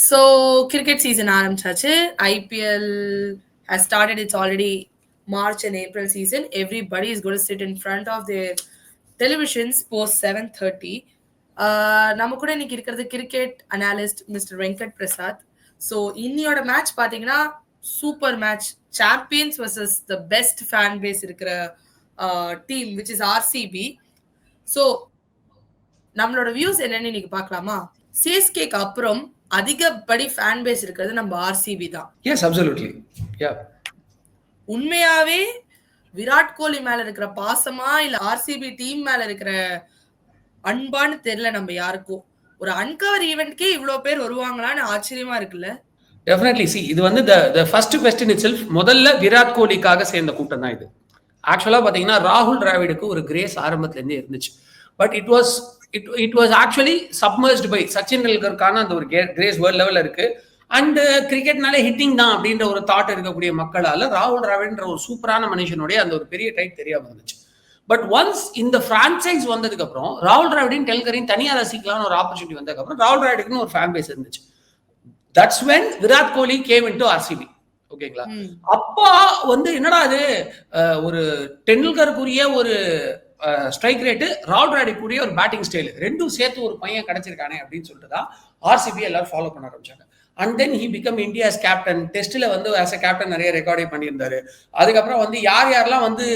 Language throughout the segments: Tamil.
ஸோ கிரிக்கெட் சீசன் ஆரம்பிச்சாச்சு. IPL has started. It's already march and april season. Everybody is going to sit in front of their televisions post 7.30 uh, நம்ம கூட இன்னைக்கு இருக்கிறது cricket analyst mister Venkat Prasad so இன்னியோட match பார்த்தீங்கன்னா super match champions versus the best fan base இருக்கிற team which is RCB so நம்மளோட வியூஸ் என்னன்னு இன்னைக்கு பார்க்கலாமா? சிஎஸ்கேக்கு அப்புறம் அதிகப்படி ஃபேன் பேஸ் இருக்கிறது நம்ம ஆர்சிபி தான். Yes, absolutely. Yeah. உண்மையாவே விராட் கோலி மேல இருக்கிற பாசமா இல்ல ஆர்சிபி டீம் மேல இருக்கிற அன்பான்னு தெரியல நம்ம யாருக்கும். ஒரு அன்கவர் ஈவெண்ட்க்கே இவ்வளவு பேர் வருவாங்களான்னு ஆச்சரியமா இருக்குல்ல. டெஃபினெட்லி சி இது வந்து the the first question itself முதல்ல விராட் கோலிக்காக சேர்ந்த கூட்டம் தான் இது. ஆக்சுவலாக பார்த்தீங்கன்னா ராகுல் டிராவிடுக்கு ஒரு கிரேஸ் ஆரம்பத்துலேருந்தே இருந்துச்சு. But it was it it was actually submerged by Sachin டெண்டுல்கருக்கான அந்த ஒரு கிரேஸ் வேர்ல்ட் லெவலில் இருக்கு. அண்ட் கிரிக்கெட்னாலே ஹிட்டிங் தான் அப்படின்ற ஒரு தாட் இருக்கக்கூடிய மக்களால ராகுல் டிராவிட்ன்ற ஒரு சூப்பரான மனுஷனுடைய அந்த ஒரு பெரிய டைட் தெரியாம இருந்துச்சு. பட் ஒன்ஸ் இந்த பிரான்சைஸ் வந்ததுக்கு அப்புறம் ராகுல் டிராவிடையும் டெல்கரையும் தனியாக ரசிக்கலாம்னு ஒரு ஆப்பர்ச்சுனிட்டி வந்ததுக்கு அப்புறம் ராகுல் டிராவிடுக்குன்னு ஒரு ஃபேன் பேஸ் இருந்துச்சு. That's when Virat Kohli came into RCB ஓகேங்களா. அப்பா வந்து என்னடா அது ஒரு டெண்டுல்கருக்குரிய ஒரு ஸ்ட்ரைக் ரேட்டு ராகுல் டிராவிடுக்குரிய ஒரு பேட்டிங் ஸ்டைல் ரெண்டும் சேர்த்து ஒரு பையன் கிடைச்சிருக்கானே அப்படின்னு சொல்லிட்டு தான் ஆர்சிபி எல்லாரும் ஃபாலோ பண்ண ஆரம்பிச்சாங்க. And then he became India's captain டெஸ்ட்டில் வந்து ஆஸ் அ கேப்டன் நிறைய ரெக்கார்டே பண்ணியிருந்தாரு. அதுக்கப்புறம் வந்து யார் யாரெல்லாம் வந்து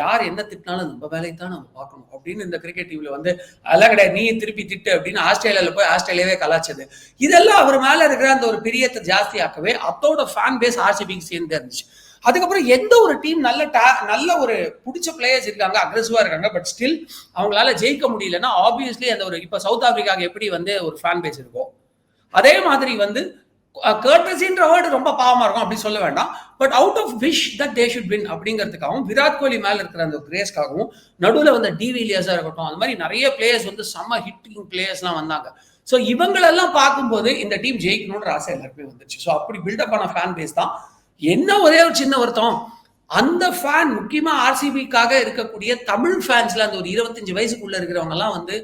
யார் என்ன திட்டினாலும் நம்ம வேலையை தான் நம்ம பார்க்கணும் அப்படின்னு இந்த கிரிக்கெட் டீமில் வந்து அதெல்லாம் கிடையாது நீ திருப்பி திட்டு அப்படின்னு ஆஸ்திரேலியாவில் போய் ஆஸ்திரேலியாவே கலாச்சது இதெல்லாம் அவர் மேல இருக்கிற அந்த ஒரு பிரியத்தை ஜாஸ்தியாக்கவே அத்தோட ஃபேன் பேஸ் ஆர்சிபிக்கு சேர்ந்து இருந்துச்சு. அதுக்கப்புறம் எந்த ஒரு டீம் நல்ல நல்ல ஒரு பிடிச்ச பிளேயர்ஸ் இருக்காங்க அக்ரெசிவா இருக்காங்க பட் ஸ்டில் அவங்களால ஜெயிக்க முடியலன்னா ஆப்வியஸ்லி அந்த ஒரு இப்ப சவுத் ஆப்பிரிக்காக்கு எப்படி வந்து ஒரு ஃபேன் பேஸ் இருக்கும் அதே மாதிரி வந்து கர்டசின்ற வேர்டு ரொம்ப பாவமா இருக்கும் அப்படி சொல்ல வேண்டாம். But out of wish that they should win அப்படிங்கிறதுக்காகவும் Virat Kohli மேல இருக்கிற அந்த கிரேஸ்க்காகவும் நடுவில் வந்து டிவிலியர்ஸா இருக்கட்டும் அந்த மாதிரி நிறைய பிளேயர்ஸ் வந்து செம்ம ஹிட்டிங் பிளேயர்ஸ்லாம் வந்தாங்க. ஸோ இவங்களெல்லாம் பார்க்கும்போது இந்த டீம் ஜெயிக்கணுன்ற ஆசை எல்லாருக்குமே வந்துச்சு ஸோ அப்படி பில்டப் ஆன ஃபேன் பேஸ் தான் என்ன ஒரே ஒரு சின்ன வருத்தம்? அந்த ஃபேன் முக்கியமா ஆர்சிபிக்காக இருக்கக்கூடிய தமிழ் ஃபேன்ஸ்ல அந்த ஒரு இருபத்தஞ்சு வயசுக்குள்ள இருக்கிறவங்க எல்லாம் வந்து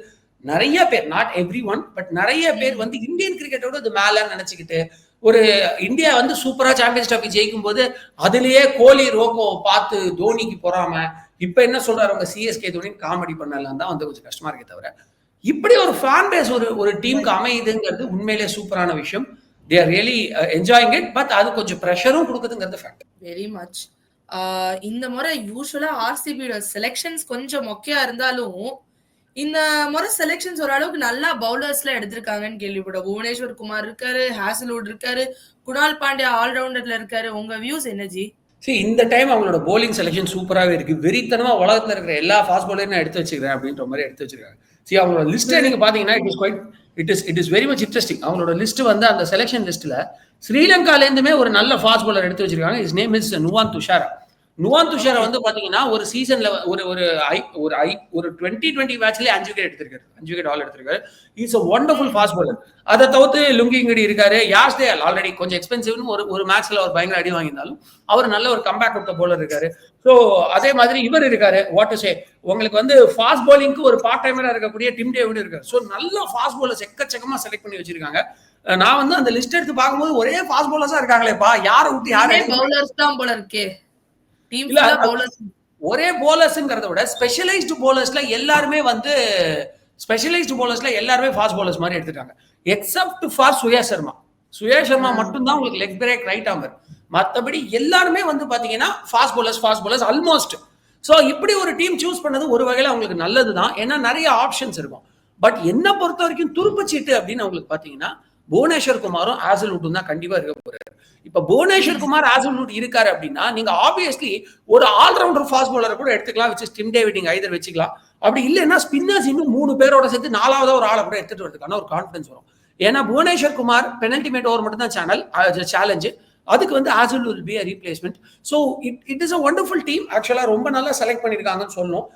நிறைய பேர் நாட் எவ்ரி ஒன் பட் நிறைய பேர் வந்து இந்தியன் கிரிக்கெட்டோட இது மேல நினைச்சுக்கிட்டு ஒரு இந்தியா வந்து சூப்பரா சாம்பியன்ஸ் ட்ராஃபி ஜெயிக்கும் போது அதுலயே கோலி ரோகோ பார்த்து தோனிக்கு பொறாம இப்ப என்ன சொல்றாரு அவங்க சிஎஸ்கே தோனி? காமெடி பண்ணலாம் தான் வந்து கொஞ்சம் கஷ்டமா இருக்கே தவிர. இப்படி ஒரு ஃபேன் பேஸ் ஒரு ஒரு டீமுக்கு அமையுதுங்கிறது உண்மையிலேயே சூப்பரான விஷயம். They are really enjoying it but அது கொஞ்சம் ப்ரெஷரும் கொடுக்குதுங்கிறது ஃபேக்ட் வெரி மச் இந்த முறை யூஸ்வலா ஆர்சிபியோட செலெக்ஷன்ஸ் கொஞ்சம் மொக்கையா இருந்தாலும் இந்த முறை செலெக்ஷன்ஸ் ஓரளவுக்கு நல்லா பவுலர்ஸ்ல எடுத்திருக்காங்கன்னு கேள்விப்பட்ட புவனேஸ்வர் குமார் இருக்காரு ஹாசல்வுட் இருக்காரு குணால் பாண்டியா ஆல்ரவுண்டர்ல இருக்காரு. உங்க வியூஸ் என்ன ஜி? சரி இந்த டைம் அவங்களோட bowling செலெக்ஷன் சூப்பராகவே இருக்கு. வெறித்தனமா உலகத்துல இருக்கிற எல்லா ஃபாஸ்ட் bowler நான் எடுத்து வச்சுக்கிறேன் அப்படின்ற மாதிரி எடுத்து வச்சிருக்காங்க. சரி அவங்களோட லிஸ்ட்டை நீங்க பாத்தீங்கன்னா it is quite it is it is very much interesting அவங்களோட லிஸ்ட் வந்து அந்த செலெக்ஷன் லிஸ்ட்ல ஸ்ரீலங்கால இருந்துமே ஒரு நல்ல ஃபாஸ்ட் பாலர் எடுத்து வச்சிருக்காங்க. Is name is Nuwan Thushara Nuwan துஷாரை வந்து பாத்தீங்கன்னா ஒரு சீசன்ல ஒரு ஒரு ஐ ஒரு ஐ ஒரு டுவெண்ட்டி டுவெண்ட்டி மேட்ச்லயே அஞ்சு விக்கெட் எடுத்திருக்காரு. அஞ்சு விக்கெட் ஆல் எடுத்திருக்காரு. Is a wonderful fast bowler அதை தவிர்த்து லுங்கிங்கடி இருக்காரு. யாஸ் தேல் ஆல்ரெடி கொஞ்சம் எக்ஸ்பென்சிவ்னு ஒரு ஒரு மேட்ச்ல அவர் பயங்கர அடி வாங்கியிருந்தாலும் அவர் நல்ல ஒரு கம்பேக் கொடுத்த போலர் இருக்காரு. ஸோ அதே மாதிரி இவர் இருக்காரு. வாட் டு சே உங்களுக்கு வந்து ஃபாஸ்ட் பாலிங்க்கு ஒரு பார்ட் டைமரா இருக்கக்கூடிய டிம் டேவிட் இருக்காரு. ஸோ நல்ல ஃபாஸ்ட் bowlers எக்கச்சக்கமா செலக்ட் பண்ணி வச்சிருக்காங்க. நான் வந்து அந்த லிஸ்ட் எடுத்து பார்க்கும்போது ஒரே ஃபாஸ்ட் பாலர்ஸா இருக்காங்களேப்பா. யாரை விட்டு யாரே பவுலர்ஸ் தான் போல இருக்கே. டீம் பவுலர்ஸ் ஒரே போலர்ஸ்ங்கிறத விட ஸ்பெஷலைஸ்டு போலர்ஸ்ல எல்லாருமே வந்து ஸ்பெஷலைஸ்டு போலர்ஸ்ல எல்லாருமே ஃபாஸ்ட் போலர்ஸ் மாதிரி எடுத்துட்டாங்க. எக்ஸப்ட் ஃபார் சுயா சர்மா சுயா சர்மா மட்டும்தான் உங்களுக்கு லெக் பிரேக் ரைட் ஆமர் மற்றபடி எல்லாருமே வந்து பாத்தீங்கன்னா fast bowlers fast bowlers almost so இப்படி ஒரு டீம் சூஸ் பண்ணது ஒரு வகையில் அவங்களுக்கு நல்லது தான் ஏன்னா நிறைய ஆப்ஷன்ஸ் இருக்கும். பட் என்ன பொறுத்த வரைக்கும் துருப்புச்சீட்டு அப்படின்னு அவங்களுக்கு பாத்தீங்கன்னா புவனேஸ்வர் குமாரும் ஆசல்வுட்டும் தான் கண்டிப்பா இருக்க போறாரு. இப்ப புவனேஸ்வர் குமார் ஆசல்வுட் இருக்காரு அப்படின்னா நீங்க ஆப்வியஸ்லி ஒரு ஆல்ரவுண்டர் ஃபாஸ்ட் பாலரை கூட எடுத்துக்கலாம் வச்சு ஸ்டிம் டேவிடிங் ஐதர் வச்சுக்கலாம். அப்படி இல்லைன்னா ஸ்பின்னர்ஸ் இன்னும் மூணு பேரோட சேர்த்து நாலாவதா ஒரு ஆளை கூட எடுத்துட்டு வரதுக்கான ஒரு கான்ஃபிடன்ஸ் வரும். ஏன்னா Bhuvneshwar Kumar penultimate over மட்டும் தான் சேனல் சேலஞ்சு அதுக்கு வந்து ஆசல் will be a replacement so it it is a wonderful team ஆக்சுவலாக ரொம்ப நல்லா செலக்ட் பண்ணியிருக்காங்கன்னு சொல்லணும்.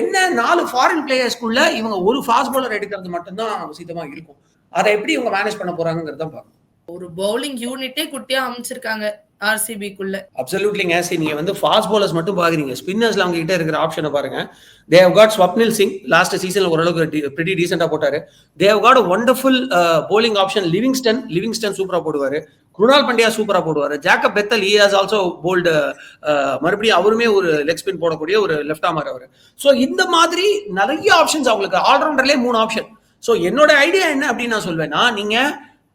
என்ன நாலு ஃபாரின் பிளேயர்ஸ்குள்ள இவங்க ஒரு ஃபாஸ்ட் பாலர் எடுக்கிறது மட்டும்தான் உசிதமா இருக்கும். அதை எப்படி இவங்க மேனேஜ் பண்ண போறாங்கிறத பார்க்கணும். ஒரு பவுலிங் யூனிட்டே குட்டியா அமைச்சிருக்காங்க ஆர்சிபிக்குள்ள அப்சல்யூட்லிங்க சரி நீங்க வந்து ஃபாஸ்ட் பவுலர்ஸ் மட்டும் பாக்குறீங்க. ஸ்பின்னர்ஸ்ல அவங்க கிட்ட இருக்கிற ஆப்ஷனை பாருங்க. They have got Swapnil Singh last சீசன்ல ஓரளவுக்கு பிரிட்டி டீசெண்டா போட்டாரு. They have got wonderful bowling option Livingstone Livingstone சூப்பரா போடுவாரு. குருணால் பண்டியா சூப்பரா போடுவாரு. Jacob Bethell he has also bowled மறுபடியும் அவருமே ஒரு லெக் ஸ்பின் போடக்கூடிய ஒரு லெஃப்ட் ஆமர் அவர். ஸோ இந்த மாதிரி நிறைய ஆப்ஷன்ஸ் அவங்களுக்கு. ஆல்ரவுண்டர்லேயே மூணு ஆப்ஷன் ஸோ என்னோட ஐடியா என்ன அப்படின்னு நான் சொல்வேன்னா நீங்க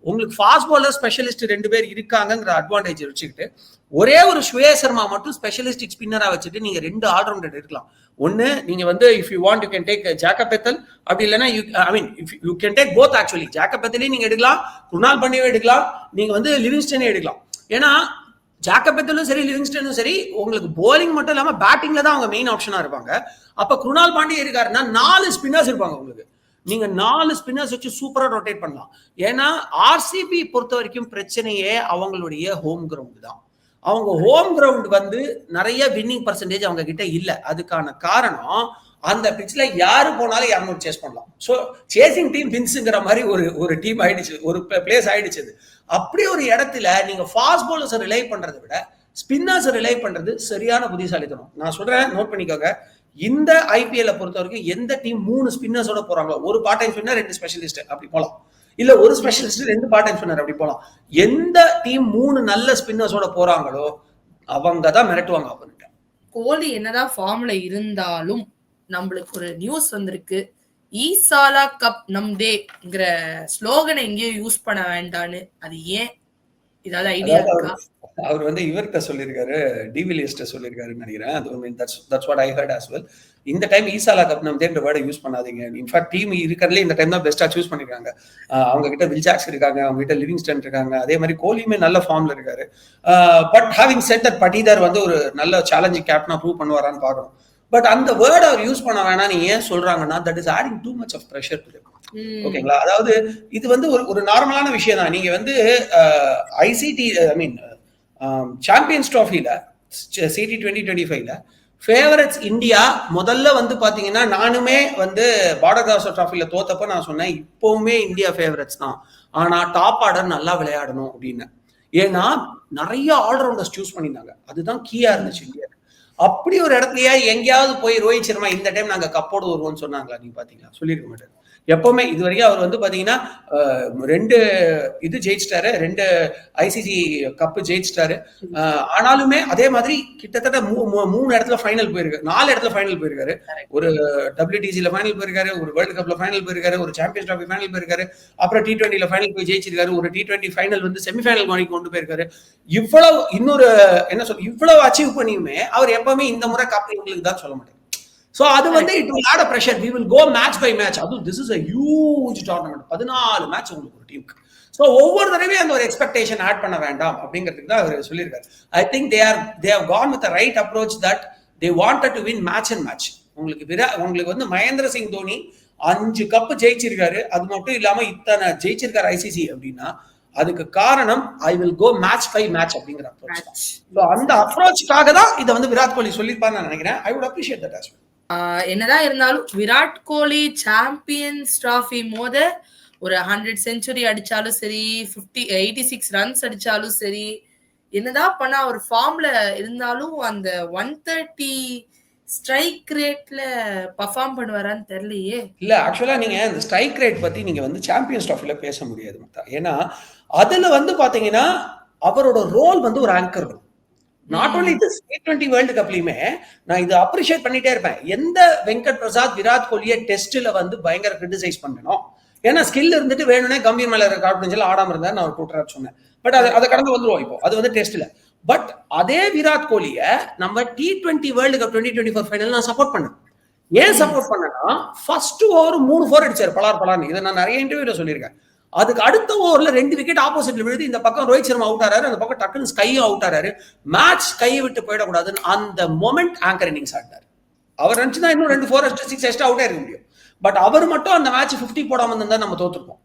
உங்களுக்கு ஃபாஸ்ட் பாலர் ஸ்பெஷலிஸ்ட் ரெண்டு பேர் இருக்காங்கங்கிற அட்வான்டேஜ் வச்சுக்கிட்டு ஒரே ஒரு ஸ்வேய சர்மா மட்டும் ஸ்பெஷலிஸ்டிக் ஸ்பின்னராக வச்சுட்டு நீங்க ரெண்டு ஆல்ரவுண்டர் இருக்கலாம் ஒன்னு நீங்க வந்து if you want you can take Jacob Bethell அப்படி இல்லைன்னா you I mean if you can take both actually Jacob பெத்தலையும் நீங்க எடுக்கலாம் குருணால் பண்ணியும் எடுக்கலாம் நீங்க வந்து லிவிங்ஸ்டனே எடுக்கலாம். ஏன்னா ஜாக்கப் பெத்தலும் சரி லிவிங்ஸ்டனும் சரி உங்களுக்கு போலிங் மட்டும் இல்லாமல் பேட்டிங்ல தான் அவங்க மெயின் ஆப்ஷனாக இருப்பாங்க. அப்போ குருணால் பாண்டியா இருக்காருன்னா நாலு ஸ்பின்னர்ஸ் இருப்பாங்க உங்களுக்கு. நீங்க நாலு ஸ்பின்னர்ஸ் வச்சு சூப்பரா ரொட்டேட் பண்ணலாம். ஏன்னா ஆர்சிபி பொறுத்த வரைக்கும் பிரச்சனையே அவங்களுடைய ஹோம் கிரவுண்ட் தான். அவங்க ஹோம் கிரவுண்ட் வந்து நிறைய வின்னிங் பர்சன்டேஜ் அவங்க கிட்ட இல்ல. அதுக்கான காரணம் அந்த பிச்சில் யாரு போனாலும் இரநூறு சேஸ் பண்ணலாம். ஸோ சேசிங் டீம் வின்ஸுங்கிற மாதிரி ஒரு ஒரு டீம் ஆயிடுச்சு. ஒரு பிளேஸ் ஆயிடுச்சு அது. அப்படி ஒரு இடத்துல நீங்க ஃபாஸ்ட் பாலர்ஸை ரிலே பண்றதை விட ஸ்பின்னர்ஸை ரிலே பண்றது சரியான புத்திசாலித்தனம். நான் சொல்றேன் நோட் பண்ணிக்கோங்க. இந்த ஐபிஎல்ல பொறுத்த வரைக்கும் எந்த டீம் மூணு ஸ்பின்னர்ஸோட போறாங்களோ ஒரு பார்ட் டைம் ஸ்பின்னர் ரெண்டு ஸ்பெஷலிஸ்ட் அப்படி போலாம். இல்ல ஒரு ஸ்பெஷலிஸ்ட் ரெண்டு பார்ட் டைம் ஸ்பின்னர் அப்படி போலாம். எந்த டீம் மூணு நல்ல ஸ்பின்னர்ஸோட போறாங்களோ அவங்க தான் மிரட்டுவாங்க அப்படின்னு கோலி என்னதான் ஃபார்ம்ல இருந்தாலும் நம்மளுக்கு ஒரு நியூஸ் வந்திருக்கு. ஈசாலா கப் நம் டேங்கிற ஸ்லோகனை எங்கேயோ யூஸ் பண்ண வேண்டான்னு. அது ஏன்? ஏதாவது ஐடியா இருக்கா? அவர் வந்து இவர்கிட்ட சொல்லியிருக்காரு டிவிலியஸ்ட சொல்லியிருக்காருன்னு நினைக்கிறேன். அது mean that's that's what I heard as well இந்த டைம் ஈசாலா கப் நம்ம தேன்ற வேர்டை யூஸ் பண்ணாதீங்க. இன்ஃபேக்ட் டீம் இருக்கிறதுலே இந்த டைம் தான் பெஸ்டா சூஸ் பண்ணிருக்காங்க. அவங்க கிட்ட வில்ஜாக்ஸ் இருக்காங்க அவங்க கிட்ட லிவிங்ஸ்டன் இருக்காங்க. அதே மாதிரி கோலியுமே நல்ல ஃபார்ம்ல இருக்காரு. But having set that Patidar வந்து ஒரு நல்ல சேலஞ்சிங் கேப்டனா ப்ரூவ் பண்ணுவாரான்னு பார்க்கணும். பட் அந்த வேர்ட் அவர் யூஸ் பண்ண வேணாம்னு ஏன் சொல்றாங்கன்னா that is adding too much of pressure to ஓகேங்களா? அதாவது இது வந்து ஒரு ஒரு நார்மலான விஷயம் தான் நீங்க வந்து ஐசிடி ஐ மீன் சாம்பியன்ஸ் ட்ராஃபியில் சிடி டுவெண்ட்டி டுவெண்ட்டி ஃபைவ்ல ஃபேவரட்ஸ் இந்தியா முதல்ல வந்து பார்த்தீங்கன்னா நானுமே வந்து பார்டர் கிராஸ் ட்ராஃபியில் தோத்தப்ப நான் சொன்னேன் இப்போவுமே இந்தியா ஃபேவரட்ஸ் தான். ஆனால் டாப் ஆர்டர் நல்லா விளையாடணும் அப்படின்னு. ஏன்னா நிறைய ஆல்ரவுண்டர்ஸ் சூஸ் பண்ணியிருந்தாங்க. அதுதான் கீயா இருந்துச்சு இந்தியா அப்படி ஒரு இடத்துலயா எங்கேயாவது போய் ரோஹித் சர்மா இந்த டைம் நாங்கள் கப்போடு வருவோம்னு சொன்னாங்களா நீங்க பாத்தீங்களா? சொல்லியிருக்க மாட்டேன் எப்பவுமே இது வரைக்கும் அவர் வந்து பாத்தீங்கன்னா ரெண்டு இது ஜெயிச்சிட்டாரு ரெண்டு ஐசிசி கப்பு ஜெயிச்சிட்டாரு. ஆனாலுமே அதே மாதிரி கிட்டத்தட்ட மூணு இடத்துல ஃபைனல் போயிருக்காரு நாலு இடத்துல ஃபைனல் போயிருக்காரு. ஒரு டபிள்யூடிசில ஃபைனல் போயிருக்காரு ஒரு வேர்ல்டு கப்ல ஃபைனல் போயிருக்காரு ஒரு சாம்பியன்ஸ் ட்ராஃபி ஃபைனல் போயிருக்காரு அப்புறம் டி டுவெண்ட்டில ஃபைனல் போய் ஜெயிச்சிருக்காரு ஒரு டி டுவெண்ட்டி ஃபைனல் வந்து செமிஃபைனல் வரைக்கும் கொண்டு போயிருக்காரு. இவ்வளவு இன்னொரு என்ன சொல் இவ்வளவு அச்சீவ் பண்ணியுமே அவர் எப்பவுமே இந்த முறை கப் உங்களுக்கு தான் சொல்ல மாட்டேன் ஸோ அது வந்து it will add pressure we will go match by match அதுவும் this is a huge tournament பதினாலு மேட்ச் உங்களுக்கு ஒரு டீமுக்கு ஸோ ஒவ்வொரு தடவையும் அந்த ஒரு எக்ஸ்பெக்டேஷன் ஆட் பண்ண வேண்டாம் அப்படிங்கிறதுக்கு தான் அவர் சொல்லியிருக்காரு. I think they are they have gone with right approach that they wanted to win match and match உங்களுக்கு விரா உங்களுக்கு வந்து மகேந்திர சிங் தோனி அஞ்சு கப்பு ஜெயிச்சிருக்காரு. அது மட்டும் இல்லாம இத்தனை ஜெயிச்சிருக்காரு ஐசிசி அப்படின்னா அதுக்கு காரணம் I will go match by match அப்படிங்கிற அப்ரோச் தான். அந்த அப்ரோச்சுக்காக தான் இதை வந்து விராட் கோலி சொல்லியிருப்பாரு நான் நினைக்கிறேன். I would appreciate that as என்னதான் இருந்தாலும் விராட் கோலி சாம்பியன்ஸ் டிராஃபி மோத ஒரு ஹண்ட்ரட் செஞ்சுரி அடிச்சாலும் சரி ஃபிஃப்டி எயிட்டி சிக்ஸ் ரன்ஸ் அடிச்சாலும் சரி என்னதான் பண்ணா ஒரு ஃபார்ம்ல இருந்தாலும் அந்த ஒன் தேர்ட்டி ஸ்ட்ரைக் ரேட்ல பர்ஃபார்ம் பண்ணுவாரான்னு தெரியலையே. இல்ல ஆக்சுவலா நீங்க இந்த ஸ்ட்ரைக் ரேட் பத்தி நீங்க வந்து சாம்பியன்ஸ் ட்ராஃபில பேச முடியாது ஏன்னா அதுல வந்து பாத்தீங்கன்னா அவரோட ரோல் வந்து ஒரு anchor not only this T twenty world கப்லயுமே நான் இது அப்ரிஷியேட் பண்ணிட்டே இருப்பேன். எந்த வெங்கட் பிரசாத் விராட் கோலியை டெஸ்ட்ல வந்து பயங்கர கிரிட்டிசைஸ் பண்ணணும்? ஏன்னா ஸ்கில் இருந்துட்டு வேணும்னே கம்பீர் மேல கான்பிடன்ஸ்ல ஆடாம இருந்தா நான் ஒரு டூட்டர் சொன்னேன். பட் அதை அதை கடந்து வந்துருவோம் இப்போ. அது வந்து டெஸ்ட்ல பட் அதே விராட் கோலிய நம்ம T twenty world cup twenty twenty four final நான் சப்போர்ட் பண்ணேன். ஏன் சப்போர்ட் பண்ணேன்னா ஃபர்ஸ்ட் ஓவர் மூணு ஃபோர் அடிச்சார் பலார் பலார்னு. இதை நான் நிறைய இன்டர்வியூல சொல்லியிருக்கேன். அதுக்கு அடுத்த ஓவர்ல ரெண்டு விக்கெட் ஆப்போசிட்ல விழுது இந்த பக்கம் ரோஹித் சர்மா அவுட் ஆறாரு. அந்த பக்கம் டக்குனு ஸ்கையும் அவுட் ஆறாரு. மேட்ச் கையை விட்டு போயிடக்கூடாதுன்னு அந்த மொமெண்ட் ஆங்கர் இன்னிங்ஸ் ஆடினார். அவர் நினைச்சுதான் இன்னும் ரெண்டு ஃபோர் சிக்ஸ் எக்ஸ்ட்ரா அவுட் ஆயிருக்க முடியும். பட் அவர் மட்டும் அந்த மேட்ச் பிப்டி போடாம இருந்தா நம்ம தோத்துருப்போம்.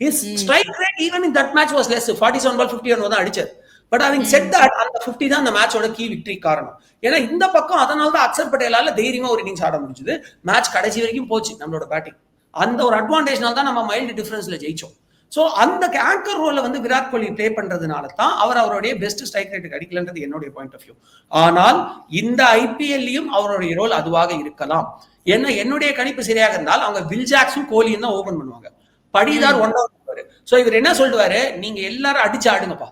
His strike rate even in that match was less forty seven ball fifty one தான் அடிச்சார். பட் அவங்க செட் தட் அந்த ஃபிஃப்டி தான் அந்த மேட்சோட கீ விக்டரி காரணம். ஏன்னா இந்த பக்கம் அதனால தான் அக்சர் பட்டேலால தைரியமா ஒரு இன்னிங்ஸ் ஆட முடிஞ்சது. மேட்ச் கடைசி வரைக்கும் போச்சு நம்மளோட பேட்டிங் அந்த ஒரு அட்வான்டேஜ்னால தான் நம்ம மைல்டு டிஃபரன்ஸ்ல ஜெயிச்சோம். ஸோ அந்த ஆங்கர் ரோலை வந்து விராட் கோலி ப்ளே பண்றதுனால தான் அவர் அவருடைய பெஸ்ட் ஸ்ட்ரைக் ரேட்டுக்கு அடிக்கலன்றது என்னுடைய பாயிண்ட் ஆஃப் வியூ ஆனால் இந்த ஐபிஎல்லையும் அவருடைய ரோல் அதுவாக இருக்கலாம். ஏன்னா என்னுடைய கணிப்பு சரியாக இருந்தால் அவங்க வில் ஜாக்ஸும் கோலியும் தான் ஓபன் பண்ணுவாங்க. படிதார் ஒன் பண்ணுவாரு ஸோ இவர் என்ன சொல்லுவாரு? நீங்க எல்லாரும் அடிச்சு ஆடுங்கப்பா.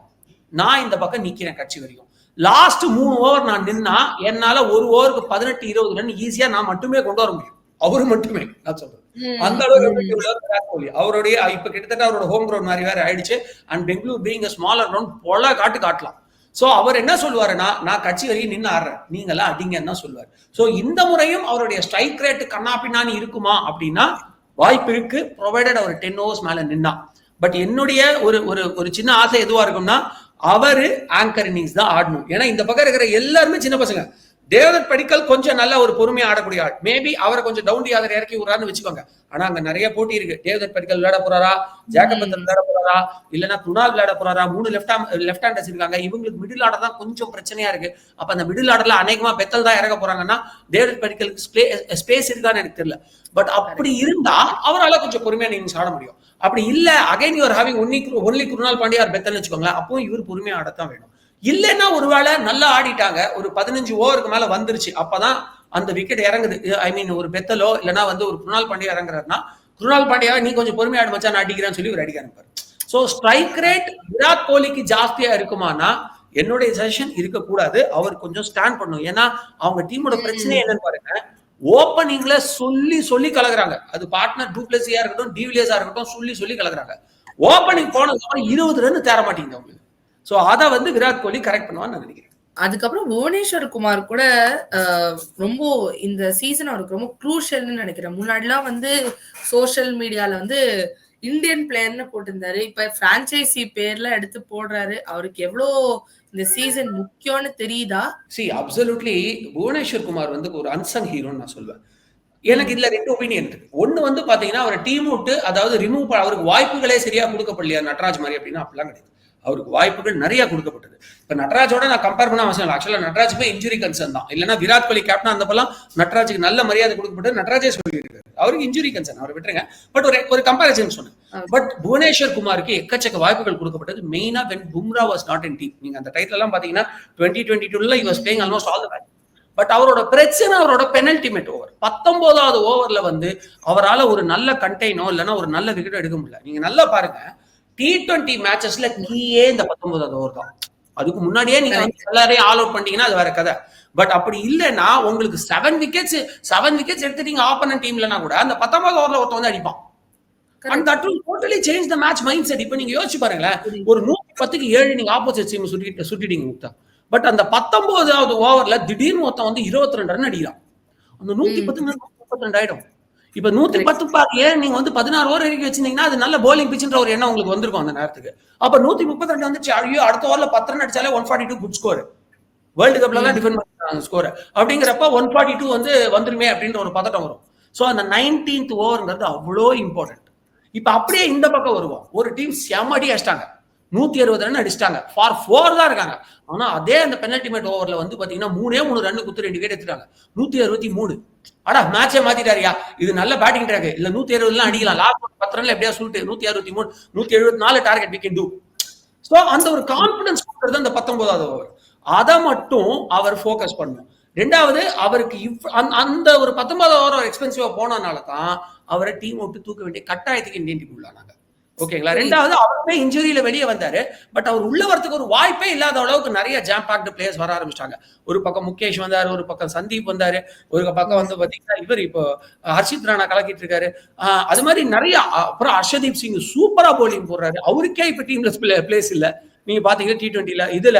நான் இந்த பக்கம் நிக்கிறேன் கட்சி வரைக்கும். லாஸ்ட் மூணு ஓவர் நான் நின்னா என்னால ஒரு ஓவருக்கு பதினெட்டு இருபது ரன் ஈஸியா நான் மட்டுமே கொண்டு வர முடியும். அவரு மட்டுமே நான் சொல்றேன். அந்த அளவுக்கு விராட் கோலி அவருடைய இப்ப கிட்டத்தட்ட அவரோட ஹோம் கிரவுண்ட் மாதிரி வேற ஆயிடுச்சு. And Bangalore being smaller ground பொல காட்டு காட்டலாம். சோ அவர் என்ன சொல்லுவாருன்னா நான் கட்சி வரைக்கும் நின்று ஆடுறேன். நீங்க எல்லாம் அடிங்கன்னு தான் சொல்லுவார். சோ இந்த முறையும் அவருடைய ஸ்ட்ரைக் ரேட் கண்ணா பின்னான்னு இருக்குமா அப்படின்னா வாய்ப்பு இருக்கு. ப்ரொவைடட் அவர் டென் ஓவர்ஸ் மேல நின்னா. பட் என்னுடைய ஒரு ஒரு ஒரு சின்ன ஆசை எதுவா இருக்கும்னா அவரு ஆங்கர் இன்னிங்ஸ் தான் ஆடணும். ஏன்னா இந்த பக்கம் இருக்கிற எல்லாருமே சின்ன பசங்க. தேவதத் படிக்கல் கொஞ்சம் நல்ல ஒரு பொறுமையா ஆடக்கூடிய ஆள். மேபி அவரை கொஞ்சம் டவுன் யாதர் இறக்கி விடுறான்னு வச்சுக்கோங்க. ஆனா அங்க நிறைய போட்டி இருக்கு. தேவதத் படிக்கல் விளையாட போறாரா? ஜாக்கபந்தன் விளையாட போறாரா? இல்லைன்னா குணால் விளையாட போறாரா? மூணு லெஃப்ட் லெஃப்ட் ஹேண்டர்ஸ் இருக்காங்க. இவங்களுக்கு மிடில் ஆர்டர் தான் கொஞ்சம் பிரச்சனையா இருக்கு. அப்ப அந்த மிடில் ஆர்டர்ல அநேகமா பெத்தல் தான் இறக்க போறாங்கன்னா தேவதத் படிக்கலுக்கு ஸ்பேஸ் இருக்கான்னு எனக்கு தெரியல. பட் அப்படி இருந்தா அவரால கொஞ்சம் பொறுமையா நீங்க ஆட முடியும். அப்படி இல்ல again your having only only Krunal Pandya பெத்தல்னு வச்சுக்கோங்களேன். அப்போ இவர் பொறுமையா ஆடத்தான் வேணும். இல்லைன்னா ஒருவேளை நல்லா ஆடிட்டாங்க. ஒரு பதினஞ்சு ஓவருக்கு மேல வந்துருச்சு. அப்பதான் அந்த விக்கெட் இறங்குது. ஐ மீன் ஒரு பெத்தலோ இல்லைன்னா வந்து ஒரு குருநாள் பாண்டியா இறங்குறாருன்னா குருநாள் பாண்டியாவை நீ கொஞ்சம் பொறுமையா ஆடு மச்சான் நான் அடிக்கிறேன்னு சொல்லி ஒரு அடிக்க அனுப்பாரு சோ ஸ்ட்ரைக் ரேட் விராட் கோலிக்கு ஜாஸ்தியா இருக்குமானா என்னுடைய சஜஷன் இருக்கக்கூடாது. அவர் கொஞ்சம் ஸ்டாண்ட் பண்ணும் ஏன்னா அவங்க டீமோட பிரச்சனை என்னன்னு பாருங்க. ஓப்பனிங்ல சொல்லி சொல்லி கலக்குறாங்க அது பார்ட்னர் டூப்ளசியா இருக்கட்டும் டிவிலியர்ஸா இருக்கட்டும் சொல்லி சொல்லி கலக்குறாங்க ஓப்பனிங் போனதுக்கு அப்புறம் இருபது ரன் தேர மாட்டேங்குது அவங்களுக்கு. சோ அதை வந்து விராட் கோலி கரெக்ட் பண்ணுவான்னு நான் நினைக்கிறேன். அதுக்கப்புறம் புவனேஸ்வர் குமார் கூட ரொம்ப இந்த சீசன் அவருக்கு ரொம்ப க்ரூஷியல்னு நினைக்கிறேன். முன்னாடிலாம் வந்து சோஷியல் மீடியால வந்து இந்தியன் பிளேயர்னு போட்டிருந்தாரு. இப்ப பிரான்ச்சைசி பேர்ல எடுத்து போடுறாரு. அவருக்கு எவ்வளோ இந்த சீசன் முக்கியம்னு தெரியுதா? சி அப்சல்யூட்லி புவனேஸ்வர் குமார் வந்து ஒரு அன்சங் ஹீரோன்னு நான் சொல்வேன். எனக்கு இதுல ரெண்டு ஒப்பீனியன் இருக்கு. ஒண்ணு வந்து பாத்தீங்கன்னா அவர் டீம் விட்டு அதாவது ரிமூவ் அவருக்கு வாய்ப்புகளே சரியா கொடுக்கப்படலையா நட்ராஜ் மாதிரி அப்படின்னா அப்படிலாம் கிடையாது. அவருக்கு வாய்ப்புகள் நிறைய கொடுக்கப்பட்டது. இப்ப நட்ராஜோட நான் கம்பேர் பண்ண அவசியம் இல்லை. ஆக்சுவலா நட்ராஜுமே இன்ஜுரி கன்சர்ன் தான். இல்லைன்னா விராட் கோலி கேப்டன் அந்த நட்ராஜுக்கு நல்ல மரியாதை கொடுக்கப்பட்டது நட்ராஜே சொல்லியிருக்காரு. அவருக்கு இன்ஜுரி கன்சர்ன் அவர் விட்டுருங்க. பட் ஒரு ஒரு கம்பேரிசன் சொன்னேன். பட் புவனேஸ்வர் குமாருக்கு எக்கச்சக்க வாய்ப்புகள் கொடுக்கப்பட்டது மெயினா when Bumrah was not in team நீங்க அந்த டைட்டில் எல்லாம் பாத்தீங்கன்னா டுவெண்ட்டி டுவெண்ட்டி டூல was playing almost all the but அவரோட பிரச்சனை அவரோட பெனல்டிமேட் ஓவர் பத்தொன்பதாவது ஓவர்ல வந்து அவரால ஒரு நல்ல கண்டெய்னோ இல்லைன்னா ஒரு நல்ல விக்கெட்டோ எடுக்க முடியல. நீங்க நல்லா பாருங்க. டி டுவெண்ட்டி மேட்சஸ்ல கீயே இந்த பத்தொன்பதாவது ஓவர் தான். அதுக்கு முன்னாடியே நீங்க எல்லாரையும் ஆல் அவுட் பண்ணிட்டீங்கன்னா அது வேற கதை. பட் அப்படி இல்லைன்னா உங்களுக்கு செவன் விக்கெட்ஸ் செவன் விக்கெட்ஸ் எடுத்துட்டீங்க ஆப்பனன் டீம்லனா கூட அந்த பத்தொன்பது ஓவர்ல ஒருத்தன் வந்து அடிப்பான். And that will totally change the match mindset இப்போ நீங்க யோசிச்சு பாருங்களேன். ஒரு நூத்தி பத்துக்கு ஏழு நீங்க ஆப்போசிட் டீம் சுட்டிட்டு சுட்டிட்டீங்க முக்தா. பட் அந்த பத்தொன்பதாவது ஓவர்ல திடீர்னு ஒருத்தன் வந்து இருபத்தி ரெண்டு ரன் அடிக்கிறான். அந்த நூத்தி பத்து முப்பத்தி ரெண்டு ஆயிடும். இப்ப நூத்தி பத்து பாக்கு ஏன் நீங்க வந்து பதினாறு ஓவர் இறக்கி வச்சிருந்தீங்கன்னா அது நல்ல போலிங் பிச்சுன்ற ஒரு எண்ணம் உங்களுக்கு வந்திருக்கும் அந்த நேரத்துக்கு. அப்ப நூத்தி முப்பத்தி ரெண்டு வந்துச்சு ஐயோ அடுத்த ஓவர்ல பத்து run அடிச்சாலே one forty two good score world கப்ல எல்லாம் டிஃபெண்ட் பண்ணுறாங்க ஸ்கோர் அப்படிங்கிறப்ப ஒன் ஃபார்ட்டி டூ வந்து வந்துருமே அப்படின்ற ஒரு பதட்டம் வரும். சோ அந்த நைன்டீன்த் ஓவர்ங்கிறது அவ்வளோ இம்பார்ட்டன்ட் இப்ப அப்படியே இந்த பக்கம் வருவோம். ஒரு டீம் செமடி அடிச்சிட்டாங்க. நூத்தி அறுபது ரன் அடிச்சிட்டாங்க. ஃபார் ஃபோர் தான் இருக்காங்க. ஆனா அதே அந்த பெனல்டிமேட் ஓவர்ல வந்து பாத்தீங்கன்னா மூணே மூணு ரன் குத்து ரெண்டு விக்கெட் எடுத்துட்டாங்க. நூத்தி அறுபத்தி மூணு. அடா மேட்சே மாத்திட்டாரியா இது நல்ல பேட்டிங் ட்ராக் இல்ல நூத்தி அறுபதுலாம் அடிக்கலாம். லாஸ்ட் பத்து ரன்ல எப்படியா சொல்லிட்டு நூத்தி அறுபத்தி மூணு நூத்தி எழுபத்தி நாலு டார்கெட் விக்கெட் டூ ஸோ அந்த ஒரு கான்பிடன்ஸ் கொடுக்கறது அந்த பத்தொன்பதாவது ஓவர் அதை மட்டும் அவர் ஃபோக்கஸ் பண்ணும் ரெண்டாவது அவருக்கு இவ் அந்த- அந்த ஒரு பத்தொன்பதாவது ஓவர் எக்ஸ்பென்சிவா போனதுனால தான் அவரை டீம் விட்டு தூக்க வேண்டிய கட்டாயத்துக்கு இந்தியன் டீம் உள்ளானாங்க. ஓகேங்களா? ரெண்டாவது அவருமே இன்ஜுரியில வெளியே வந்தாரு. பட் அவர் உள்ள வரதுக்கு ஒரு வாய்ப்பே இல்லாத அளவுக்கு நிறைய ஜாம் பேக்டு பிளேயர்ஸ் வர ஆரம்பிச்சிட்டாங்க. ஒரு பக்கம் முகேஷ் வந்தாரு ஒரு பக்கம் சந்தீப் வந்தாரு ஒரு பக்கம் வந்து பாத்தீங்கன்னா இவர் இப்போ ஹர்ஷித் ராணா கலக்கிட்டு இருக்காரு. அது மாதிரி நிறைய அப்புறம் ஹர்ஷதீப் சிங் சூப்பரா போலிங் போடுறாரு. அவருக்கே இப்ப டீம்ல பிளேஸ் இல்ல. நீங்க பாத்தீங்கன்னா டி டுவெண்ட்டில இதுல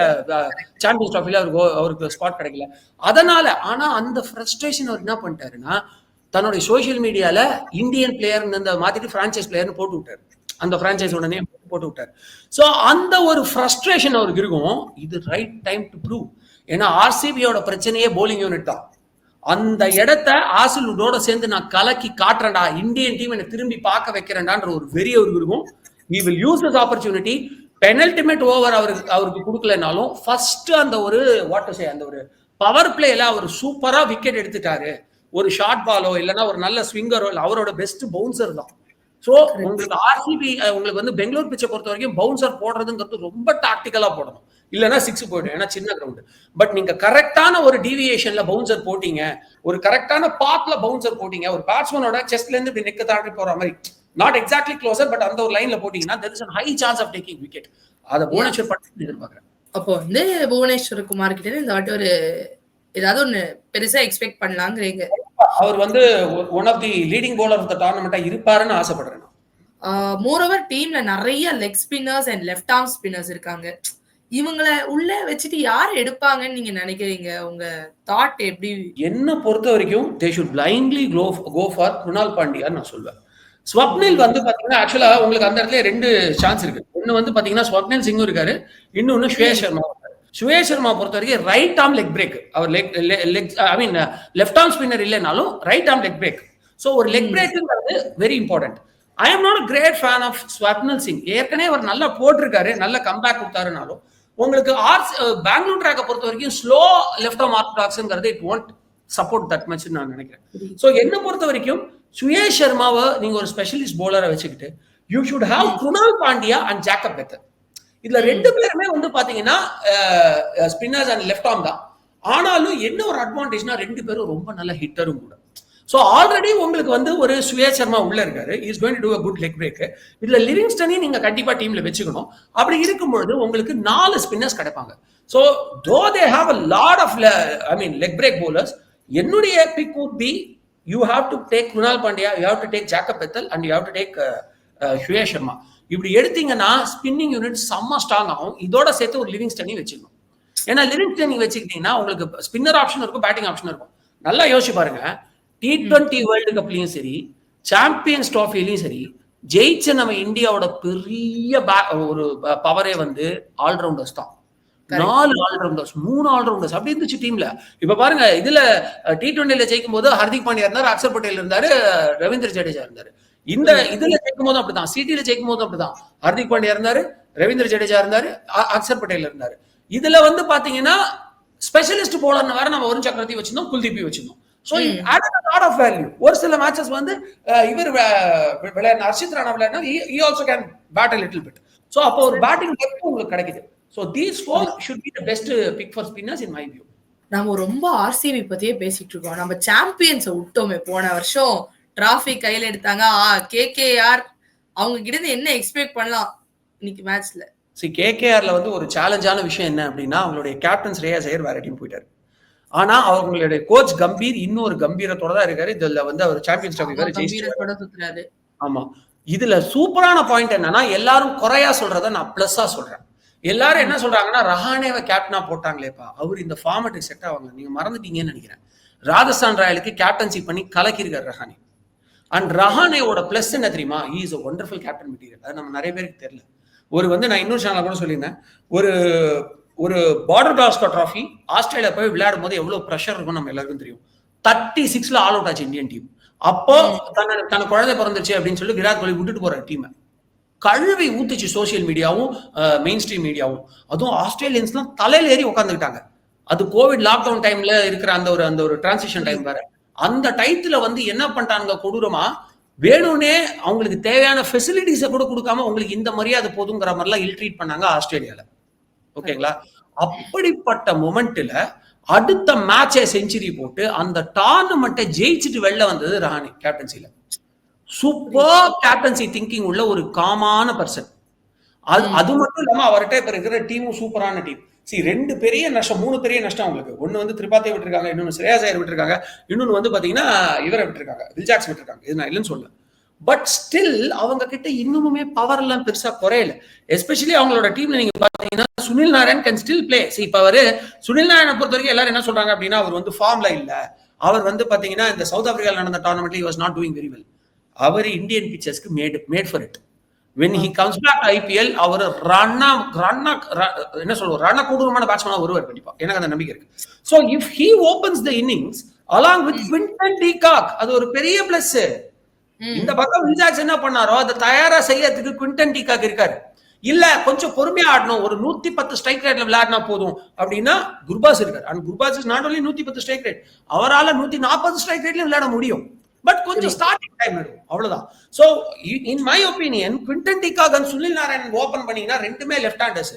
சாம்பியன்ஸ் ட்ராஃபில அவருக்கு அவருக்கு ஸ்பாட் கிடைக்கல. அதனால ஆனா அந்த ஃப்ரஸ்ட்ரேஷன் அவர் என்ன பண்ணிட்டாருன்னா தன்னுடைய சோஷியல் மீடியால இந்தியன் பிளேயர் இந்த மாதிரி பிரான்ச்சைஸ் பிளேயர்னு போட்டு விட்டாரு. அந்த ஃப்ரான்ச்சைஸ் உடனே போட்டு விட்டாரு. ஸோ அந்த ஒரு ஃப்ரஸ்ட்ரேஷன் அவருக்கு இருக்கும். இது ரைட் டைம் டு ப்ரூவ் ஏன்னா ஆர்சிபியோட பிரச்சனையே போலிங் யூனிட் தான். அந்த இடத்த ஆசிலுடோட சேர்ந்து நான் கலக்கி காட்டுறேன்டா. இந்தியன் டீம் என்னை திரும்பி பார்க்க வைக்கிறேன்டான்ற ஒரு வெறி அவருக்கு இருக்கும். We will use this opportunity penultimate over அவருக்கு அவருக்கு கொடுக்கலனாலும் ஃபர்ஸ்ட் அந்த ஒரு வாட்டர் சே அந்த ஒரு பவர் பிளேல அவர் சூப்பராக விக்கெட் எடுத்துட்டாரு. ஒரு ஷார்ட் பாலோ இல்லைன்னா ஒரு நல்ல ஸ்விங்கரோ இல்லை அவரோட பெஸ்ட் பவுன்சர் தான். ஸோ உங்களுக்கு ஆர்சிபி உங்களுக்கு வந்து பெங்களூர் பிச்சை பொறுத்த வரைக்கும் பவுன்சர் போடுறதுங்கிறது ரொம்ப டாக்டிக்கலா போடணும். இல்லைன்னா சிக்ஸ் போயிடும் ஏன்னா சின்ன கிரவுண்ட் பட் நீங்க கரெக்டான ஒரு டீவியேஷன்ல பவுன்சர் போட்டீங்க ஒரு கரெக்டான பாத்ல பவுன்சர் போட்டீங்க ஒரு பேட்ஸ்மேனோட செஸ்ட்ல இருந்து இப்படி நெக்க தாண்டி போற மாதிரி நாட் எக்ஸாக்ட்லி க்ளோசர் பட் அந்த ஒரு லைன்ல போட்டீங்கன்னா there is high chance of taking wicket அதை புவனேஸ்வர் பட்டு எதிர்பார்க்குறேன். அப்போ வந்து புவனேஸ்வர் குமார் கிட்ட இந்த வாட்டி ஒரு ஏதாவது ஒண்ணு பெருசா எக்ஸ்பெக்ட் பண்ணலாங்கிறீங்க. அவர் வந்து one of the leading bowler of the டோர்னமெண்டா இருப்பாருன்னு ஆசைப்படுறேன் நான். மோரோவர் டீம்ல நிறைய leg spinners and left arm spinners இருக்காங்க. இவங்கள உள்ள வச்சுட்டு யார் எடுப்பாங்கன்னு நீங்க நினைக்கிறீங்க? உங்க தாட் எப்படி? என்ன பொறுத்த வரைக்கும் they should blindly go go for Kunal பாண்டியான்னு நான் சொல்வேன். ஸ்வப்னில் வந்து பாத்தீங்கன்னா ஆக்சுவலா உங்களுக்கு அந்த இடத்துல ரெண்டு சான்ஸ் இருக்கு. ஒன்னு வந்து பாத்தீங்கன்னா ஸ்வப்னில் சிங்கும் இருக்காரு. இன்னொன்னு ஸ்வேஷ் சர்மா ஸ்வேஷ் சர்மா பொறுத்த வரைக்கும் right arm leg break our leg leg I mean left arm spinner இல்லைனாலும் right arm leg break so ஒரு leg பிரேக்குங்கிறது very important I am not great fan of Swapnil Singh ஏற்கனவே அவர் நல்லா போட்டிருக்காரு நல்ல கம்பேக் கொடுத்தாருனாலும் உங்களுக்கு ஆர் பெங்களூர் ட்ராக்கை பொறுத்த வரைக்கும் slow left arm ஆர்த்தடாக்ஸ்ங்கிறது it want support that much நான் நினைக்கிறேன். ஸோ என்ன பொறுத்த வரைக்கும் சுயேஷ் சர்மாவை நீங்க ஒரு ஸ்பெஷலிஸ்ட் போலரை வச்சுக்கிட்டு you should have Kunal Pandya and Jacob Bethell இதுல ரெண்டு பேருமே வந்து பாத்தீங்கன்னா ஸ்பின்னர்ஸ் அண்ட் லெஃப்ட் ஆர்ம் தான். ஆனாலும் என்ன ஒரு அட்வான்டேஜ்னா ரெண்டு பேரும் ரொம்ப நல்ல ஹிட்டரும் கூட. ஸோ ஆல்ரெடி உங்களுக்கு வந்து ஒரு சுயேஷ் சர்மா உள்ள இருக்காரு. Is going to do a good leg break இதுல லிவிங்ஸ்டனையும் நீங்க கண்டிப்பா டீம்ல வச்சுக்கணும். அப்படி இருக்கும்பொழுது உங்களுக்கு நாலு ஸ்பின்னர்ஸ் கிடைப்பாங்க. So though they have a lot of I mean leg break bowlers என்னுடைய pick would be you have to take Kunal Pandya you have to take Jacob Bethell and you have to take Shreya Sharma இப்படி எடுத்தீங்கன்னா ஸ்பின்னிங் யூனிட் செம்ம ஸ்ட்ராங் ஆகும். இதோட சேர்த்து ஒரு லிவிங் ஸ்டனி வச்சுக்கணும். ஏன்னா லிவிங் ஸ்டனி வச்சுக்கிட்டீங்கன்னா உங்களுக்கு ஸ்பின்னர் ஆப்ஷன் இருக்கும் பேட்டிங் ஆப்ஷன் இருக்கும். நல்லா யோசிச்சு பாருங்க. டி டுவெண்ட்டி வேர்ல்டு கப்லயும் சரி சாம்பியன்ஸ் ட்ராஃபிலையும் சரி ஜெயிச்ச நம்ம இந்தியாவோட பெரிய ஒரு பவரே வந்து ஆல்ரவுண்டர்ஸ் தான். நாலு ஆல்ரவுண்டர்ஸ் மூணு ஆல்ரவுண்டர்ஸ் அப்படி இருந்துச்சு டீம்ல இப்ப பாருங்க இதுல டி டுவெண்ட்டில ஜெயிக்கும் போது ஹர்திக் பாண்டியா இருந்தாரு அக்ஷர் பட்டேல் இருந்தாரு ரவீந்திர ஜடேஜா இருந்தாரு. இந்த இதுல ஜெயிக்கும் போதும் அப்படிதான். சிடில ஜெயிக்கும் போதும் அப்படிதான். ஹர்திக் பாண்டியா இருந்தாரு ரவீந்திர ஜடேஜா இருந்தாரு அ- அக்ஷர் பட்டேல் இருந்தாரு. இதுல வந்து பாத்தீங்கன்னா ஸ்பெஷலிஸ்ட் போலர்னு வேற நம்ம வருண் சக்கரவர்த்தி வச்சிருந்தோம் குல்தீப்பி வச்சிருந்தோம். ஸோ லாட் ஆஃப் வேல்யூ ஒரு சில மேட்சஸ் வந்து இவர் விளையாடின Harshit Rana விளையாடினா he also can bat little bit so அப்போ ஒரு பேட்டிங் டெப்த் உங்களுக்கு கிடைக்குது. So these four should be the best pick for spinners in my view நம்ம ரொம்ப ஆர்சிபி பத்தியே பேசிட்டு இருக்கோம். நம்ம சாம்பியன்ஸ விட்டோமே போன வருஷம். டிராஃபி கையில எடுத்தாங்க. ஆ கேகேஆர் அவங்க கிட்ட என்ன எக்ஸ்பெக்ட் பண்ணலாம் இன்னைக்கு மேட்ச்ல சி கேகேஆர்ல வந்து ஒரு சேலஞ்சான விஷயம் என்ன அப்படின்னா அவங்களுடைய கேப்டன் ஸ்ரேயாஸ் ஐயர் வேற டீம் போயிட்டாரு. ஆனா அவங்களுடைய கோச் கம்பீர் இன்னும் ஒரு கம்பீரத்தோட தான் இருக்காரு. இதுல வந்து அவர் சாம்பியன்ஸ் ட்ராஃபி வேற ஜெயிச்சு கம்பீரத்தோட சுத்துறாரு. ஆமா. இதுல சூப்பரான பாயிண்ட் என்னன்னா எல்லாரும் குறையா சொல்றத நான் பிளஸ்ஸா சொல்றேன். எல்லாரும் என்ன சொல்றாங்கன்னா ரஹானேவை கேப்டனா போட்டாங்களேப்பா. அவர் இந்த ஃபார்மேட்டுக்கு செட் ஆவாங்க. நீங்க மறந்துட்டீங்கன்னு நினைக்கிறேன். ராஜஸ்தான் ராயலுக்கு கேப்டன்சி பண்ணி கலக்கியிருக்காரு ரஹானே. அண்ட் ரஹானேவோட பிளஸ் என்ன தெரியுமா? Is a wonderful captain material அது நம்ம நிறைய பேருக்கு தெரியல. ஒரு வந்து நான் இன்னொரு சேனல் கூட சொல்லியிருந்தேன். ஒரு ஒரு பார்டர் டாஸ்கர் ட்ராஃபி ஆஸ்திரேலியா போய் விளையாடும் போது எவ்வளவு ப்ரெஷர் இருக்கும் நம்ம எல்லாருக்கும் தெரியும். தேர்ட்டி சிக்ஸ்ல ஆல் அவுட் ஆச்சு இந்தியன் டீம் அப்போ தன்னை தன குழந்தை பிறந்துச்சு அப்படின்னு சொல்லி விராட் கோலி விட்டுட்டு போற டீமை கழுவி ஊத்துச்சு சோஷியல் மீடியாவும் மெயின் ஸ்ட்ரீம் மீடியாவும் அதுவும் ஆஸ்திரேலியன்ஸ்லாம் தலையில ஏறி உட்காந்துக்கிட்டாங்க அது கோவிட் லாக்டவுன் டைம்ல இருக்கிற அந்த ஒரு அந்த ஒரு டிரான்சிஷன் டைம் வேற. அந்த டயத்துல வந்து என்ன பண்ணிட்டாங்க கொடூரமா? வேணும்னே அவங்களுக்கு தேவையான ஃபெசிலிட்டிஸை கூட கொடுக்காம உங்களுக்கு இந்த மரியாதை போதுங்கிற மாதிரிலாம் இல்ட்ரீட் பண்ணாங்க ஆஸ்திரேலியால. ஓகேங்களா? அப்படிப்பட்ட மொமெண்ட்ல அடுத்த மேட்சை செஞ்சுரி போட்டு அந்த டார்னமெண்ட்டை ஜெயிச்சுட்டு வெளில வந்தது ரஹானி கேப்டன்சில சூப்பர் கேப்டன்சி திங்கிங் உள்ள ஒரு காமான பர்சன் அது அது மட்டும் இல்லாம அவர்கிட்ட இப்ப இருக்கிற டீமும் சூப்பரான டீம் சி ரெண்டு பெரிய நஷ்டம் மூணு பெரிய நஷ்டம் அவங்களுக்கு. ஒன்று வந்து திரிபாத்தியை விட்டுருக்காங்க இன்னொன்னு ஸ்ரேயாஸ் ஐயர் விட்டுருக்காங்க இன்னொன்று வந்து பார்த்தீங்கன்னா இவரை விட்டுருக்காங்க வில்ஜாக்ஸ் விட்டுருக்காங்க. இது நான் இல்லைன்னு சொல்லல. பட் ஸ்டில் அவங்க கிட்ட இன்னுமுமே பவர் எல்லாம் பெருசா குறையல. எஸ்பெஷலி அவங்களோட டீம்ல நீங்க பாத்தீங்கன்னா Sunil Narayan can still play see இப்ப அவரு சுனில் நாராயணை பொறுத்த வரைக்கும் எல்லாரும் என்ன சொல்றாங்க அப்படின்னா அவர் வந்து ஃபார்ம்ல இல்ல. அவர் வந்து பாத்தீங்கன்னா இந்த சவுத் ஆப்பிரிக்காவில் நடந்த டோர்னமெண்ட்ல was not doing very well our Indian பிச்சர்ஸ்க்கு made made for it when he comes back IPL அவர் ரன்னா ரன்னா என்ன சொல்லுவோம் ரன்ன கொடூரமான பேட்ஸ்மேனா வருவார் கண்டிப்பா. எனக்கு அந்த நம்பிக்கை இருக்கு. So if he opens the innings along with Quinton de Kock அது ஒரு பெரிய பிளஸ் இந்த பக்கம் வில்ஜாக்ஸ் என்ன பண்ணாரோ அதை தயாரா செய்யறதுக்கு குவிண்டன் டிகாக் இருக்காரு. இல்ல கொஞ்சம் பொறுமையா ஆடணும். ஒரு நூத்தி பத்து ஸ்ட்ரைக் ரேட்ல விளையாடினா போதும். அப்படின்னா குர்பாஸ் இருக்காரு. And Gurbaz is not only நூத்தி பத்து ஸ்ட்ரைக் ரேட் அவரால நூத்தி நாற்பது ஸ்ட்ரைக் ரேட்லயும் விளையாட முடியும். பட் கொஞ்சம் ஸ்டார்டிங் டைம் எடுக்கும் அவ்வளவுதான். So in my opinion Quinton டிகாகன் Sunil Narayanan open பண்ணீங்கன்னா ரெண்டுமே லெஃப்ட் ஹேண்டர்ஸ்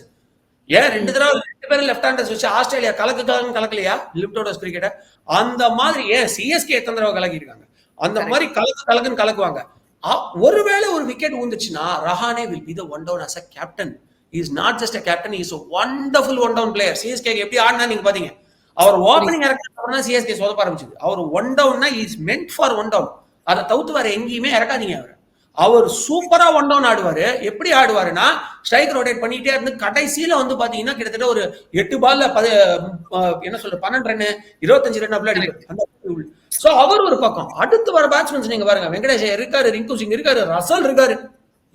ஏன் ரெண்டு தடவை ரெண்டு பேரும் லெஃப்ட் ஹேண்டர்ஸ் வச்சு ஆஸ்திரேலியா கலக்கு கலக்கு கலக்கலையா? லிப்டோடஸ் கிரிக்கெட்ட அந்த மாதிரி ஏன் சிஎஸ்கே எத்தனை தடவை கலக்கிருக்காங்க அந்த மாதிரி கலக்கு கலக்குன்னு கலக்குவாங்க. ஒருவேளை ஒரு wicket ஊந்துச்சுன்னா Rahane will be the one down as a captain is not just a captain is wonderful one down player CSK எப்படி ஆடினா நீங்க பாத்தீங்க. அவர் ஓப்பனிங் இறக்கினா சிஎஸ்கே சொதப்ப ஆரம்பிச்சது. அவர் one டவுன்னா is meant for one down அதை தவிர்த்து வேற எங்கேயுமே இறக்காதீங்க அவர். அவர் சூப்பரா ஒன் டவுன் ஆடுவாரு. எப்படி ஆடுவாருன்னா ஸ்ட்ரைக் ரொட்டேட் பண்ணிட்டே இருந்து கடைசியில வந்து பாத்தீங்கன்னா கிட்டத்தட்ட ஒரு எட்டு பால்ல பத என்ன சொல்ற பன்னெண்டு ரன் இருபத்தஞ்சு ரன் அப்படி சோ அவர் ஒரு பக்கம். அடுத்து வர பேட்ஸ்மேன்ஸ் நீங்க பாருங்க. வெங்கடேஷ் இருக்காரு ரிங்கு சிங் இருக்காரு ரசல் இருக்காரு.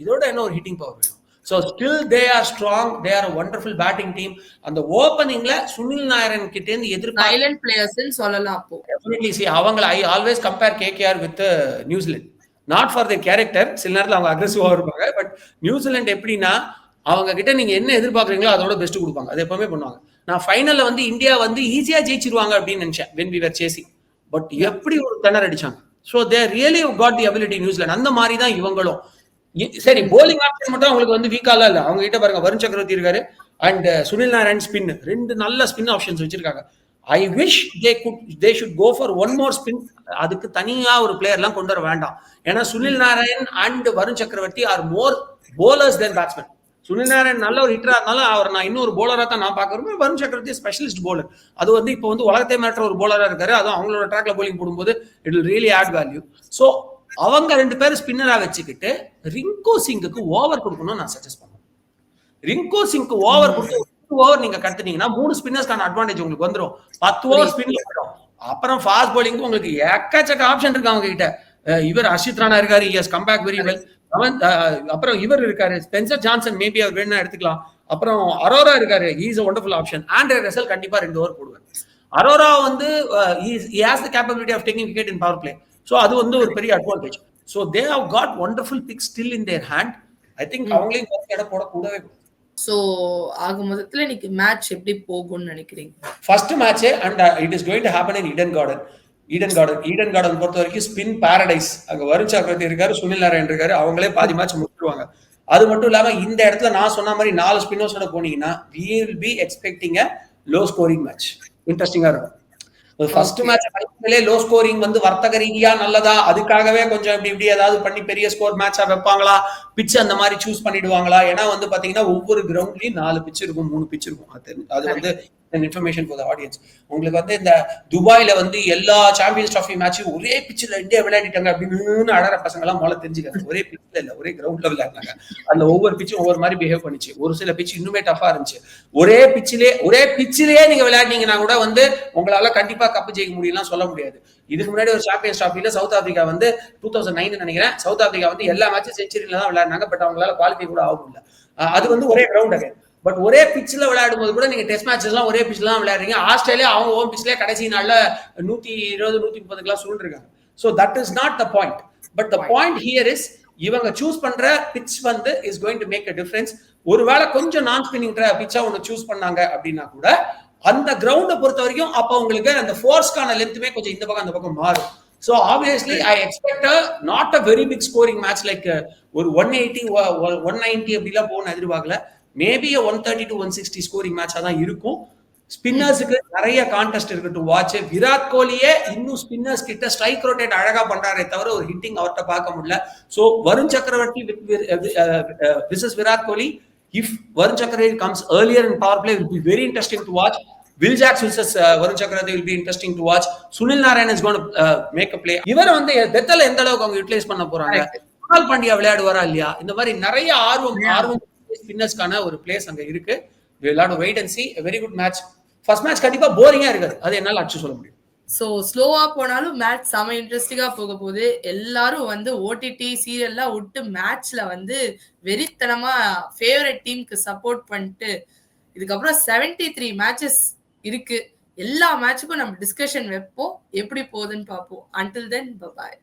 இதோட என்ன ஒரு ஹிட்டிங் பவர் வேணும்? So still they are strong they are wonderful batting team அந்த ஓப்பனிங்ல சுனில் நாயரன் கிட்ட இருந்து எதிர்பார்க்க சைலண்ட் பிளேயர்ஸ் சொல்லலாம் அப்போ. டெஃபினெட்லி சி அவங்கள I always compare KKR with New Zealand not for the character சில நேரத்தில் அவங்க அக்ரெசிவாக இருப்பாங்க பட் நியூசிலாந்து எப்படின்னா அவங்க கிட்ட நீங்க என்ன எதிர்பார்க்குறீங்களோ அதோட பெஸ்ட் கொடுப்பாங்க. அது எப்பவுமே பண்ணுவாங்க. நான் ஃபைனல்ல வந்து இந்தியா வந்து ஈஸியா ஜெயிச்சிருவாங்க அப்படின்னு நினைச்சேன் when we were chasing but எப்படி ஒரு திணற அடிச்சாங்க? So they really got the ability New Zealand அந்த மாதிரி தான் இவங்களும். சரி போலிங் ஆப்ஷன் மட்டும் அவங்களுக்கு வந்து வீக்கால இல்ல. அவங்க கிட்ட பாருங்க வருண் சக்கரவர்த்தி இருக்காரு அண்ட் சுனில் நாராயண் ஸ்பின் ரெண்டு நல்ல ஸ்பின் ஆப்ஷன்ஸ் வச்சிருக்காங்க. I wish they good they should go for one more spin அதுக்கு தனியா ஒரு பிளேயர்லாம் கொண்டு வர வேண்டாம். ஏன்னா Sunil Narayan and Varun Chakravarthy are more bowlers than batsman Sunil Narayan நல்ல ஒரு ஹிட்டரா இருந்தாலும் அவர் நான் இன்னொரு போலரா தான் நான் பார்க்கறேன் வருண் சக்கரவர்த்தி ஸ்பெஷலிஸ்ட் போலர் அது வந்து இப்போ வந்து உலகத்தை மாற்ற ஒரு போலரா இருக்காரு. அதுவும் அவங்களோட ட்ராக்ல போலிங் போடும்போது it will really add value so அவங்க ரெண்டு பேரும் ஸ்பின்னரா வச்சுக்கிட்டு ரிங்கு சிங்குக்கு ஓவர் கொடுக்கணும்னு நான் சஜஸ்ட் பண்ணுவேன் ரிங்கு சிங்க்கு ஓவர் கொடுத்து ஓவர் நீங்க கத்துனீங்கன்னா மூணு ஸ்பின்னர்ஸ்க்கான அட்வான்டேஜ் உங்களுக்கு வந்துரும். பத்து ஓவர் ஸ்பின் போயிடும் அப்புறம் ஃபாஸ்ட் bowling உங்களுக்கு எக்கச்சக்க ஆப்ஷன் இருக்கு அவங்க கிட்ட. இவர் அர்ஷித் ராணா இருக்காரு. Has come back very well அவன் அப்புறம் இவர் இருக்காரு. ஸ்பென்சர் ஜான்சன் மேபி அவர் வேணும்னா எடுத்துக்கலாம். அப்புறம் அரோரா இருக்காரு. Is wonderful option Andre Russell கண்டிப்பா ரெண்டு ஓவர் போடுவார். அரோரா வந்து has the capability of taking wicket in power play so அது வந்து ஒரு பெரிய advantage so they have got wonderful pick still in their hand I think அவங்களையும் கொஞ்சம் இடம் போட கூடவே கூடாது. சோ ஆக மொத்தத்துல இன்னைக்கு மேட்ச் எப்படி போகும்னு நினைக்கிறீங்க? First match and it is going to happen in Eden Garden Eden Garden Eden Garden பொறுத்த வரைக்கும் ஸ்பின் பாரடைஸ் அங்க வருண் சக்கரவர்த்தி இருக்காரு சுனில் நாராயண் இருக்காரு அவங்களே பாதி மேட்ச் முடிச்சிருவாங்க. அது மட்டும் இல்லாம இந்த இடத்துல நான் சொன்ன மாதிரி நாலு ஸ்பின்னர்ஸோட போனீங்கன்னா we will be expecting a low scoring match இன்ட்ரெஸ்டிங்கா இருக்கும். ஃபர்ஸ்ட் மேட்ச் லோ ஸ்கோரிங் வந்து வர்த்தக ரீதியா நல்லதா? அதுக்காகவே கொஞ்சம் இப்படி இப்படி ஏதாவது பண்ணி பெரிய ஸ்கோர் மேட்சா வைப்பாங்களா? பிட்ச் அந்த மாதிரி சூஸ் பண்ணிடுவாங்களா? ஏன்னா வந்து பாத்தீங்கன்னா ஒவ்வொரு கிரவுண்ட்லயும் நாலு பிட்ச் இருக்கும் மூணு பிட்ச் இருக்கும். அது வந்து அண்ட் இன்ஃபர்மேஷன் ஃபார் ஆடியன்ஸ் உங்களுக்கு வந்து இந்த துபாயில் வந்து எல்லா சாம்பியன்ஸ் ட்ராஃபி மேட்சும் ஒரே பிச்சில் இந்தியா விளையாடிட்டாங்க அப்படின்னு அடற பசங்களாம் மொழ முதல்ல ஒரே பிச்சில் இல்லை ஒரே கிரவுண்ட்ல விளையாடினாங்க அந்த ஒவ்வொரு பிச்சும் ஒவ்வொரு மாதிரி பிஹேவ் பண்ணிச்சு. ஒரு சில பிச்சு இன்னுமே டஃபாக இருந்துச்சு. ஒரே பிச்சிலே ஒரே பிச்சிலேயே நீங்க விளையாடினீங்கன்னா கூட வந்து உங்களால கண்டிப்பா கப்பு ஜெயிக்க முடியலாம் சொல்ல முடியாது. இதுக்கு முன்னாடி ஒரு சாம்பியன்ஸ் ட்ராஃபியில் சவுத் ஆஃப்ரிக்கா வந்து டூ தௌசண்ட் நைன் நினைக்கிறேன். சவுத் ஆஃப்ரிக்கா வந்து எல்லா மேட்சும் செஞ்சுரியில் தான் விளையாடினாங்க. பட் அவங்களால குவாலிஃபை கூட ஆகும் இல்லை அது வந்து ஒரே கிரவுண்ட் அகைன் பட் ஒரே பிச்சில் விளையாடும் போது கூட நீங்க டெஸ்ட் மேட்சஸ் எல்லாம் ஒரே பிச்சில் தான் விளையாடுறீங்க. ஆஸ்திரேலியா அவங்க ஓம் பிச்சிலே கடைசி நாள்ல நூத்தி இருபது நூத்தி முப்பதுக்கெல்லாம் சுருண்டிருக்காங்க so that is not the point but the point here is இவங்க சூஸ் பண்ற பிட்ச் வந்து is going to make a difference ஒருவேளை கொஞ்சம் நான் ஸ்பின்னிங் பிச்சா ஒன்று சூஸ் பண்ணாங்க அப்படின்னா கூட அந்த கிரவுண்டை பொறுத்த வரைக்கும் அப்போ உங்களுக்கு அந்த ஃபோர்ஸ்க்கான லென்த்துமே கொஞ்சம் இந்த பக்கம் அந்த பக்கம் மாறும். So obviously I expect not a very big scoring match like ஒரு ஒன் எயிட்டி ஒன் நைன்டி அப்படிலாம் போகணும் எதிர்பார்க்கல. Maybe one thirty to one sixty scoring மேட்சாக தான் இருக்கும். ஸ்பின்னர்ஸுக்கு நிறைய கான்டெஸ்ட் இருக்கு டு வாட்ச் விராட் கோலியே இன்னும் ஸ்பின்னர்ஸ் கிட்ட ஸ்ட்ரைக் ரொட்டேட் அழகா பண்றாரே தவிர ஒரு ஹிட்டிங் அவர்கிட்ட பார்க்க முடியல. So Varun Chakravarthy versus Virat Kohli. If Varun Chakravarthy comes earlier in power play will be very interesting to watch Will Jacks versus Varun Chakravarthy will be interesting to watch Sunil Narayan is gonna make play இவரை வந்து பெத்தல எந்த அளவுக்கு அவங்க யூட்டிலைஸ் பண்ண போறாங்க? பாண்டியா விளையாடுவாரா இல்லையா? இந்த மாதிரி நிறைய ஆர்வம் ஆர்வம் ஸ்பின்னர்ஸ்க்கான ஒரு பிளேஸ் அங்க இருக்கு. விளாட் wait and see very good match first match கண்டிப்பா போரிங்கா இருக்காது. அது என்னால அடிச்சு சொல்ல முடியும். ஸோ ஸ்லோவா போனாலும் மேட்ச் செம இன்ட்ரெஸ்டிங்காக போக போகுது. எல்லாரும் வந்து ஓடிடி சீரியல்லாம் விட்டு மேட்ச்ல வந்து வெறித்தனமா ஃபேவரட் டீமுக்கு சப்போர்ட் பண்ணிட்டு இதுக்கப்புறம் 73 த்ரீ மேட்சஸ் இருக்கு. எல்லா மேட்சுக்கும் நம்ம டிஸ்கஷன் வைப்போம். எப்படி போகுதுன்னு பார்ப்போம். அன்டில் தென் பாய்